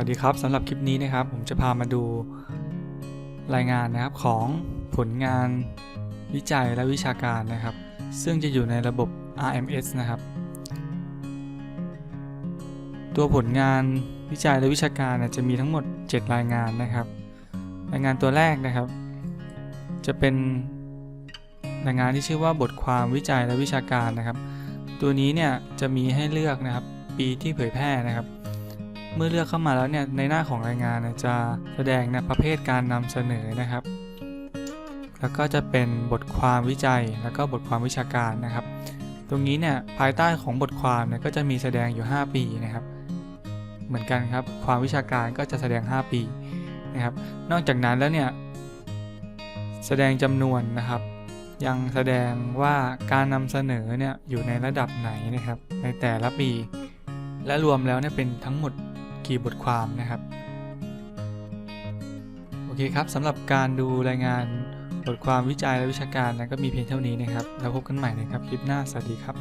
วัสดีครับสำหรับคลิปนี้นะครับ ผมจะพามาดูรายงานนะครับของผลงานวิจัยและวิชาการนะครับ ซึ่งจะอยู่ในระบบ RMS นะครับ ตัวผลงานวิจัยและวิชาการจะมีทั้งหมด 7 รายงานนะครับ รายงานตัวแรกนะครับ จะเป็นรายงานที่ชื่อว่าบทความวิจัยและวิชาการนะครับ ตัวนี้เนี่ยจะมีให้เลือกนะครับ ปีที่เผยแพร่นะครับ เมื่อเลือกเข้ามาแล้วเนี่ยในหน้าของรายงานนจะแสดงนะประเภทการนำเสนอนะครับ แล้วก็จะเป็นบทความวิจัย แล้วก็บทความวิชาการนะครับ ตรงนี้เนี่ยภายใต้ของบทความเนี่ยก็จะมีแสดงอยู่ 5 ปีนะครับ เหมือนกันครับความวิชาการก็จะแสดง 5 ปีนะครับ นอกจากนั้นแล้วเนี่ยแสดงจำนวนนะครับ ยังแสดงว่าการนำเสนอเนี่ยอยู่ในระดับไหนนะครับ ในแต่ละปี และรวมแล้วเนี่ยเป็นทั้งหมดกี่บทความนะครับ โอเคครับสำหรับการดูรายงานบทความวิจัยและวิชาการนะก็มีเพียงเท่านี้นะครับ แล้วพบกันใหม่นะครับคลิปหน้า สวัสดีครับ